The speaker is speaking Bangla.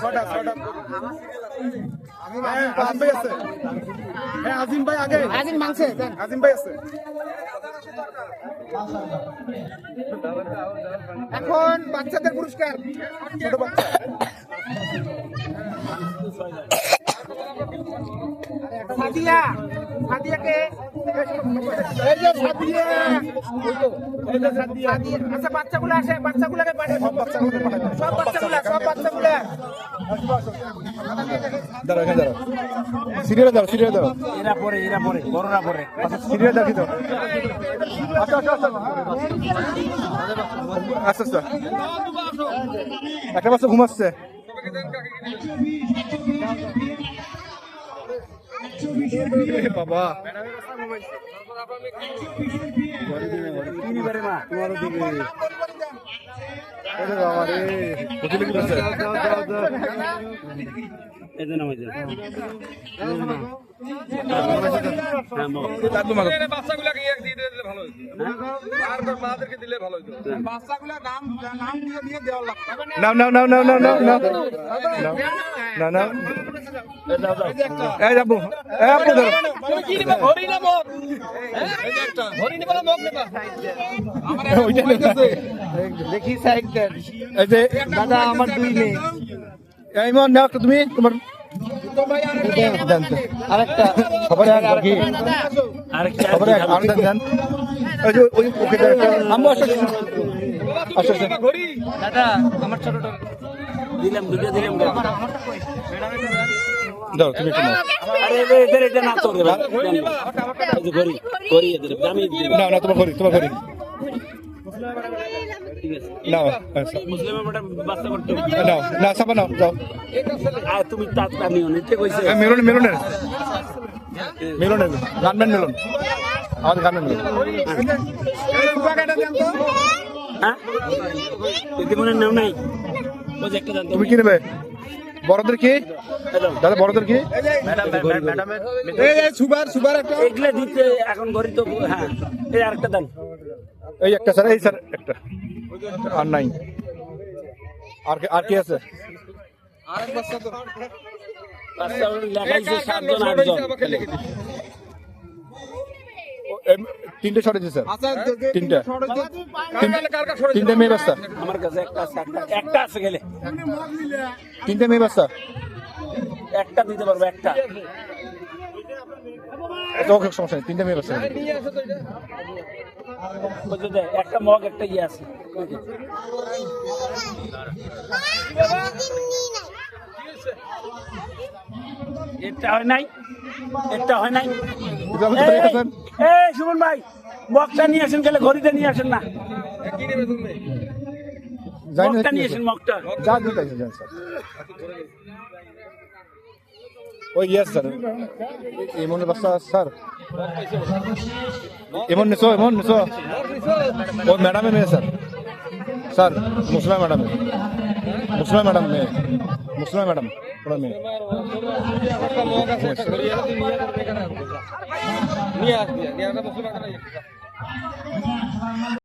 ছটা ছটা। হ্যাঁ, আজিম ভাই হ্যাঁ আগে। আজিম মাংসে আজিম ভাই আছে। এখন বাচ্চাদের পুরস্কার ছোট বাচ্চা। আচ্ছা বাচ্চাগুলো আসে সব বাচ্চাগুলো সব দাঁড়াও দাঁড়াও। সিরিয়ালে দাও সিরিয়ালে দাও এরা পরে এরা পরে বড়রা পরে। সিরিয়ালে দাও আচ্ছা আচ্ছা আচ্ছা। আচ্ছা আচ্ছা। একটা বাচ্চা ঘুমাচ্ছে বাবা। দিবে মা? তোমারও দিবে। ওরে বাবা বাচ্চাগুলাকে দিয়ে দিলে ভালো হতো মাদেরকে দিলে ভালো হতো বাচ্চাগুলো নাম নাম দিয়ে দিয়ে দেওয়া না না এই যাব এই আপু ধরো। হরি না মগ হরি নিবা না মগ নিবা ওইটা না। দেখি সাইড দেন এই যে দাদা আমার দুই নাও তুমি তোমার। আরেকটা এক কি আরেকটা সবার এক আর দেন। এই যে ওই ওকে দেন। আম্মু আসো আসো। আসো দাদা আমার ছোটটা দিলাম দুটো দিলাম। দাও তুমি একটু আরে এদের এদের এটা না এদের না না তোমার ঘড়ি তোমার ঘড়ি। ঠিক আছে। নাও আচ্ছা। নাও না সাবা নাও যাও। আর তুমি তাত আনিও নিতে কইছে। এই মেলন মেলনের। মেলনের গানম্যান মেলন। আমাদের গানম্যান মেলন। হ্যাঁ? নাই। ওই যে একটা দান তুমি কি নেবে? বড়দের কি? দাদা বড়দের কি? সুবার সুবার একটা। এগুলা দিতে এখন গরি তো হ্যাঁ। এই আরেকটা দান। এই একটা স্যার এই স্যার একটা। আর নাই। আর কি আর কি আছে? তিনটে স্যার। তিনটা তিনটে। মেয়ে আমার কাছে একটা আছে একটা আছে গেলে। তিনটে মেয়ে একটা দিতে পারব একটা। ওকে সমস্যা নেই তিনটে মেয়ে একটা মগ একটা ইয়ে আছে ওই যে। এটা হয় নাই? এটা হয় নাই? এই, সুমন ভাই মগটা নিয়ে আসেন গেলে ঘড়িটা নিয়ে আসেন না। মগটা নিয়ে আসেন। মগটা। যা স্যার ওই ইয়েস স্যার। স্যার। এমন নিছো এমন নিছো। ও ম্যাডামে মেয়ে স্যার। স্যার মুসলিম ম্যাডামে মুসলিম ম্যাডাম মেয়ে। মুসলিম ম্যাডাম। একটা একটা নিয়ে আসবি নিয়ে মুসলমান